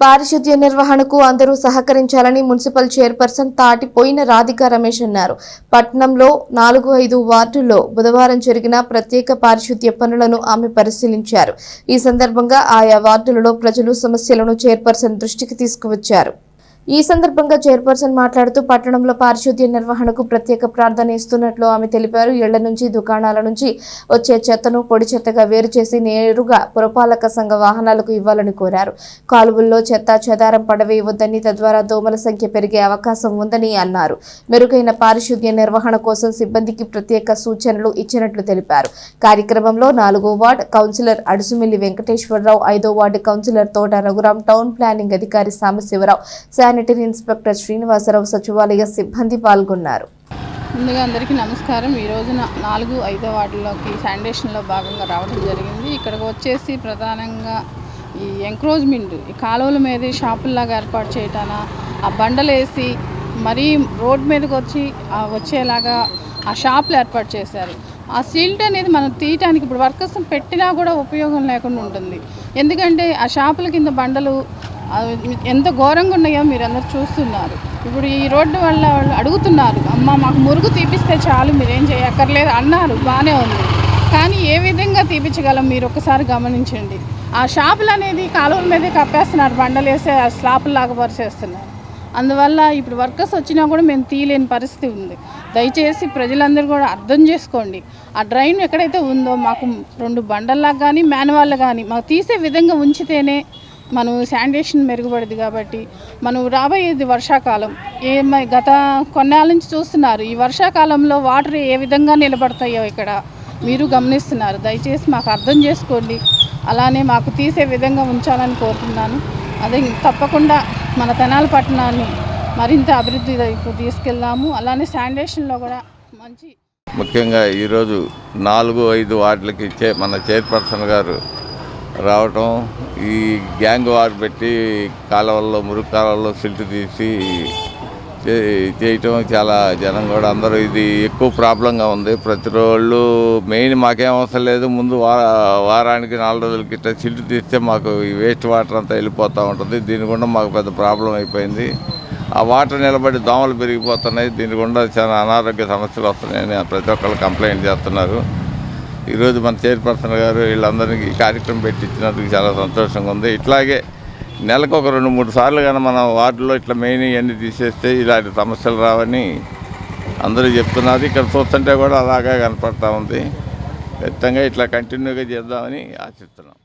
పారిశుద్ధ్య నిర్వహణకు అందరూ సహకరించాలని మున్సిపల్ చైర్పర్సన్ తాటిపోయిన రాధిక రమేష్ అన్నారు. పట్టణంలో నాలుగు ఐదు వార్డుల్లో బుధవారం జరిగిన ప్రత్యేక పారిశుద్ధ్య పనులను ఆమె పరిశీలించారు. ఈ సందర్భంగా ఆయా వార్డులలో ప్రజలు సమస్యలను చైర్పర్సన్ దృష్టికి తీసుకువచ్చారు. ఈ సందర్భంగా చైర్పర్సన్ మాట్లాడుతూ పట్టణంలో పారిశుద్ధ్య నిర్వహణకు ప్రత్యేక ప్రార్థన ఇస్తున్నట్లు ఆమె తెలిపారు. ఇళ్ళ నుంచి దుకాణాల నుంచి వచ్చే చెత్తను పొడి చెత్తగా వేరు చేసి నేరుగా పురపాలక సంఘ వాహనాలకు ఇవ్వాలని కోరారు. కాలువల్లో చెత్త చెదారం పడవేయవద్దని తద్వారా దోమల సంఖ్య పెరిగే అవకాశం ఉందని అన్నారు. మెరుగైన పారిశుద్ధ్య నిర్వహణ కోసం సిబ్బందికి ప్రత్యేక సూచనలు ఇచ్చినట్లు తెలిపారు. కార్యక్రమంలో నాలుగో వార్డ్ కౌన్సిలర్ అడుసుమిల్లి వెంకటేశ్వరరావు ఐదో వార్డు కౌన్సిలర్ తోట రఘురాం టౌన్ ప్లానింగ్ అధికారి సాంబశివరావు శానిటరీ ఇన్స్పెక్టర్ శ్రీనివాసరావు సచివాలయ సిబ్బంది పాల్గొన్నారు. ముందుగా అందరికీ నమస్కారం. ఈ రోజున నాలుగు ఐదో వార్డులోకి శానిటేషన్లో భాగంగా రావడం జరిగింది. ఇక్కడికి వచ్చేసి ప్రధానంగా ఈ ఎంక్రోజ్మెంట్ ఈ కాలువల మీద షాపుల్లాగా ఏర్పాటు చేయటాన ఆ బండలు వేసి మరీ రోడ్ మీదకి వచ్చి వచ్చేలాగా ఆ షాపులు ఏర్పాటు చేశారు. ఆ సీల్ట్ అనేది మనం తీయటానికి ఇప్పుడు వర్కర్స్ పెట్టినా కూడా ఉపయోగం లేకుండా ఉంటుంది. ఎందుకంటే ఆ షాపుల కింద బండలు ఎంత ఘోరంగా ఉన్నాయో మీరు అందరు చూస్తున్నారు. ఇప్పుడు ఈ రోడ్డు వల్ల వాళ్ళు అడుగుతున్నారు అమ్మ మాకు మురుగు తీపిస్తే చాలు మీరేం చేయక్కర్లేదు అన్నారు బాగానే ఉంది. కానీ ఏ విధంగా తీపించగలం మీరు ఒకసారి గమనించండి. ఆ షాపులు అనేది కాలువల మీదే కప్పేస్తున్నారు బండలు వేసి ఆ స్లాపులు లాగా పరిచేస్తున్నారు. అందువల్ల ఇప్పుడు వర్కర్స్ వచ్చినా కూడా మేము తీయలేని పరిస్థితి ఉంది. దయచేసి ప్రజలందరూ కూడా అర్థం చేసుకోండి. ఆ డ్రైన్ ఎక్కడైతే ఉందో మాకు రెండు బండల్లాగా కానీ మాన్యువల్ కానీ మాకు తీసే విధంగా ఉంచితేనే మనం శానిటేషన్ మెరుగుపడింది కాబట్టి మనం రాబోయేది వర్షాకాలం. ఏమై గత కొన్నాళ్ళ నుంచి చూస్తున్నారు ఈ వర్షాకాలంలో వాటర్ ఏ విధంగా నిలబడతాయో ఇక్కడ మీరు గమనిస్తున్నారు. దయచేసి మాకు అర్థం చేసుకోండి. అలానే మాకు తీసే విధంగా ఉంచాలని కోరుతున్నాను. అదే తప్పకుండా మన తెనాలి పట్టణాన్ని మరింత అభివృద్ధి వైపు తీసుకెళ్దాము. అలానే శానిటేషన్లో కూడా మంచి ముఖ్యంగా ఈరోజు నాలుగు ఐదు వార్డులకి చే మన చైర్పర్సన్ గారు రావటం ఈ గ్యాంగ్ వార్ పెట్టి కాలువల్లో మురుగు కాలువల్లో సిల్ట్ తీసి చే- చేయటం చాలా జనం కూడా అందరూ ఇది ఎక్కువ ప్రాబ్లంగా ఉంది. ప్రతి రోజు మెయిన్ మాకేం అవసరం లేదు. ముందు వారానికి నాలుగు రోజులకి ఇట్లా సిల్ట్ తీస్తే మాకు ఈ వేస్ట్ వాటర్ అంతా వెళ్ళిపోతూ ఉంటుంది. దీని గుండా మాకు పెద్ద ప్రాబ్లం అయిపోయింది. ఆ వాటర్ నిలబడి దోమలు పెరిగిపోతున్నాయి. దీని గుండా చాలా అనారోగ్య సమస్యలు వస్తున్నాయని ప్రతి ఒక్కరు కంప్లైంట్ చేస్తున్నారు. ఈరోజు మన చైర్పర్సన్ గారు వీళ్ళందరికీ ఈ కార్యక్రమం పెట్టించినందుకు చాలా సంతోషంగా ఉంది. ఇట్లాగే నెలకు ఒక రెండు మూడు సార్లు కానీ మన వార్డులో ఇట్లా మెయిన్ ఇవన్నీ తీసేస్తే ఇలాంటి సమస్యలు రావని అందరూ చెప్తున్నారు. ఇక్కడ చూస్తుంటే కూడా అలాగే కనపడతా ఉంది. ఖచ్చితంగా ఇట్లా కంటిన్యూగా చేద్దామని ఆశిస్తున్నాం.